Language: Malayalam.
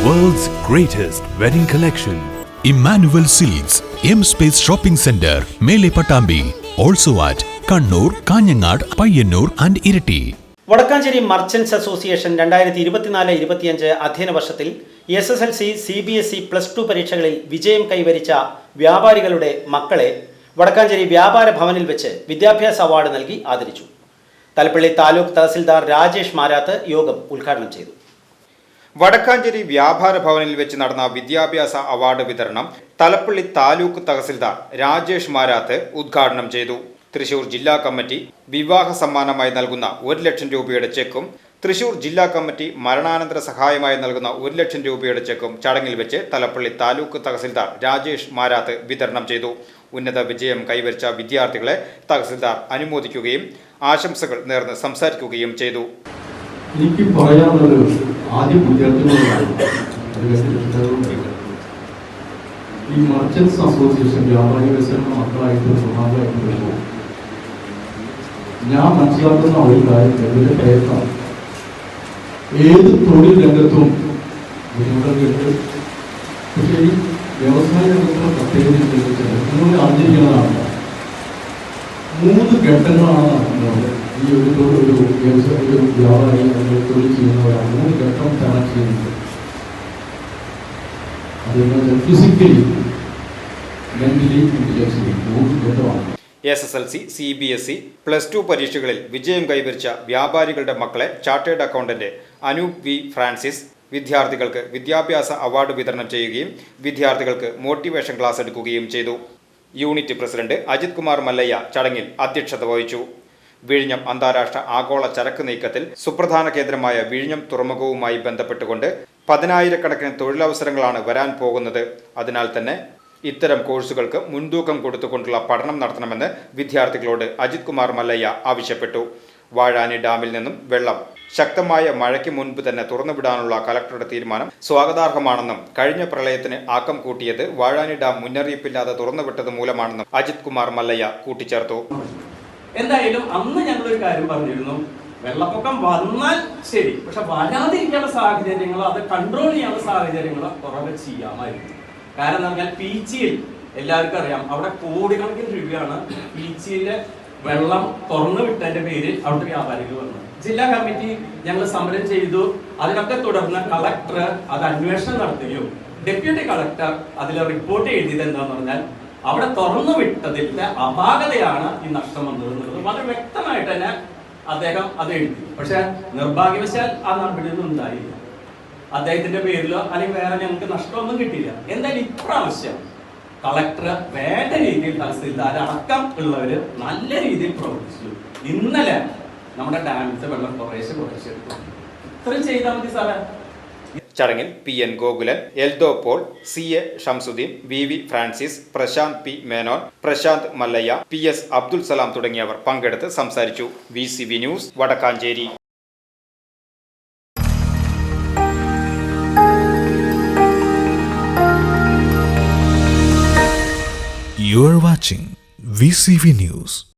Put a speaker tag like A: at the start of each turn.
A: greatest wedding collection.
B: Emmanuel Silks M space shopping centre മേലെ Pattambi also at Kannur Kanhangad Payyanur and Iritty
C: Vadakkanchery merchants association രണ്ടായിരത്തി ഇരുപത്തിനാല് ഇരുപത്തിയഞ്ച് അധ്യയന വർഷത്തിൽ S S L C C B S E plus two പരീക്ഷകളിൽ വിജയം കൈവരിച്ച വ്യാപാരികളുടെ മക്കളെ വടക്കാഞ്ചേരി വ്യാപാര ഭവനിൽ വെച്ച് വിദ്യാഭ്യാസ അവാർഡ് നൽകി ആദരിച്ചു. തലപ്പള്ളി താലൂക്ക് തഹസിൽദാർ രാജേഷ് മാരാത്ത് യോഗം ഉദ്ഘാടനം ചെയ്തു.
D: വടക്കാഞ്ചേരി വ്യാപാര ഭവനിൽ വെച്ച് നടന്ന വിദ്യാഭ്യാസ അവാർഡ് വിതരണം തലപ്പള്ളി താലൂക്ക് തഹസിൽദാർ രാജേഷ് മാരാത്ത് ഉദ്ഘാടനം ചെയ്തു. തൃശൂർ ജില്ലാ കമ്മിറ്റി വിവാഹ സമ്മാനമായി നൽകുന്ന ഒരു ലക്ഷം രൂപയുടെ ചെക്കും തൃശൂർ ജില്ലാ കമ്മിറ്റി മരണാനന്തര സഹായമായി നൽകുന്ന ഒരു ലക്ഷം രൂപയുടെ ചെക്കും ചടങ്ങിൽ വെച്ച് തലപ്പള്ളി താലൂക്ക് തഹസിൽദാർ രാജേഷ് മാരാത്ത് വിതരണം ചെയ്തു. ഉന്നത വിജയം കൈവരിച്ച വിദ്യാർത്ഥികളെ തഹസിൽദാർ അനുമോദിക്കുകയും ആശംസകൾ നേർന്ന് സംസാരിക്കുകയും ചെയ്തു.
E: എനിക്ക് പറയാനുള്ളത് ആദ്യം വിദ്യാർത്ഥികളോടാണ്. ഈ മർച്ചൻസ് അസോസിയേഷൻ വ്യാപാരി വ്യവസായ മക്കളായിട്ട് സ്വഭാവമായിട്ട് വരുമ്പോൾ ഞാൻ മനസ്സിലാക്കുന്ന ഒരു കാര്യം എന്റെ പ്രയത്നം ഏത് തൊഴിൽ രംഗത്തും ബുദ്ധിമുട്ടുകളുണ്ട് പക്ഷേ ഈ വ്യവസായ രംഗത്തുള്ള പ്രത്യേകത നിങ്ങൾ അറിഞ്ഞിരിക്കുന്നതാണ് മൂന്ന് ഘട്ടങ്ങളാണ് നടക്കുന്നത് ഒരു ഒരു വ്യവസായ ഒരു വ്യാപാരി തൊഴിൽ ചെയ്യുന്നവരാണ്. മൂന്ന് ഘട്ടം തരണം ചെയ്യുന്നത്. അത് ഫിസിക്കലി മെന്റലി ഇന്റലക്ച്വലി മൂന്ന് ഘട്ടമാണ്.
D: S S L C C B S E plus two പരീക്ഷകളിൽ വിജയം കൈവരിച്ച വ്യാപാരികളുടെ മക്കളെ chartered accountant Anoop V Francis വിദ്യാർത്ഥികൾക്ക് വിദ്യാഭ്യാസ അവാർഡ് വിതരണം ചെയ്യുകയും വിദ്യാർത്ഥികൾക്ക് മോട്ടിവേഷൻ ക്ലാസ് എടുക്കുകയും ചെയ്തു. യൂണിറ്റ് പ്രസിഡന്റ് അജിത് കുമാർ മല്ലയ്യ ചടങ്ങിൽ അധ്യക്ഷത വഹിച്ചു. വിഴിഞ്ഞം അന്താരാഷ്ട്ര ആഗോള ചരക്ക് നീക്കത്തിൽ സുപ്രധാന കേന്ദ്രമായ വിഴിഞ്ഞം തുറമുഖവുമായി ബന്ധപ്പെട്ടുകൊണ്ട് പതിനായിരക്കണക്കിന് തൊഴിലവസരങ്ങളാണ് വരാൻ പോകുന്നത്. അതിനാൽ തന്നെ ഇത്തരം കോഴ്സുകൾക്ക് മുൻതൂക്കം കൊടുത്തുകൊണ്ടുള്ള പഠനം നടത്തണമെന്ന് വിദ്യാർത്ഥികളോട് അജിത് കുമാർ മല്ലയ്യ ആവശ്യപ്പെട്ടു. വാഴാനി ഡാമിൽ നിന്നും വെള്ളം ശക്തമായ മഴയ്ക്ക് മുൻപ് തന്നെ തുറന്നുവിടാനുള്ള കലക്ടറുടെ തീരുമാനം സ്വാഗതാർഹമാണെന്നും കഴിഞ്ഞ പ്രളയത്തിന് ആക്കം കൂട്ടിയത് വാഴാനി ഡാം മുന്നറിയിപ്പില്ലാതെ തുറന്നുവിട്ടത് മൂലമാണെന്നും അജിത് കുമാർ മല്ലയ്യ കൂട്ടിച്ചേർത്തു.
F: എന്തായാലും അന്ന് ഞങ്ങളൊരു കാര്യം പറഞ്ഞിരുന്നു. വെള്ളപ്പൊക്കം വന്നാൽ ശരി പക്ഷെ വരാതിരിക്കാനുള്ള സാഹചര്യങ്ങൾ അത് കൺട്രോൾ ചെയ്യാനുള്ള സാഹചര്യങ്ങൾ കുറവ് ചെയ്യാമായിരുന്നു. കാരണം എന്ന് പറഞ്ഞാൽ പീച്ചിയിൽ എല്ലാവർക്കും അറിയാം അവിടെ കോടിക്കണക്കിന് രൂപയാണ് പീച്ചിയിലെ വെള്ളം തുറന്നു വിട്ടതിന്റെ പേരിൽ അവിടുത്തെ വ്യാപാരികൾ വന്നത്. ജില്ലാ കമ്മിറ്റി ഞങ്ങൾ സമരം ചെയ്തു. അതിനൊക്കെ തുടർന്ന് കളക്ടർ അത് അന്വേഷണം നടത്തുകയും ഡെപ്യൂട്ടി കളക്ടർ അതിൽ റിപ്പോർട്ട് എഴുതിയത് എന്താന്ന് പറഞ്ഞാൽ അവിടെ തുറന്നു വിട്ടതിന്റെ അപാകതയാണ് ഈ നഷ്ടം വന്നത് എന്നുള്ളത് വളരെ വ്യക്തമായിട്ട് തന്നെ അദ്ദേഹം അത് എഴുതി. പക്ഷെ നിർഭാഗ്യവശാൽ ആ നടപടിയൊന്നും ഉണ്ടായില്ല. അദ്ദേഹത്തിന്റെ പേരിലോ അല്ലെങ്കിൽ വേറെ ഞങ്ങൾക്ക് നഷ്ടമൊന്നും കിട്ടിയില്ല. എന്തായാലും ഇപ്രാവശ്യം കളക്ടർ വേണ്ട രീതിയിൽ തഹസിൽദാർ അടക്കം ഉള്ളവര് നല്ല രീതിയിൽ പ്രവർത്തിച്ചു. ഇന്നലെ നമ്മുടെ ഡാമിലത്തെ വെള്ളം കുറേശ്ശെ കുറേശ്ശെ ഇത്രയും ചെയ്താൽ മതി സാറേ.
D: ചടങ്ങിൽ P N Gokulan Eldho Paul C A Shamsuddin V V Francis Prasanth P Menon Prasanth Mallaya P S Abdul Salam തുടങ്ങിയവർ പങ്കെടുത്ത് സംസാരിച്ചു. V C V news Vadakkanchery.
B: Watching V C V news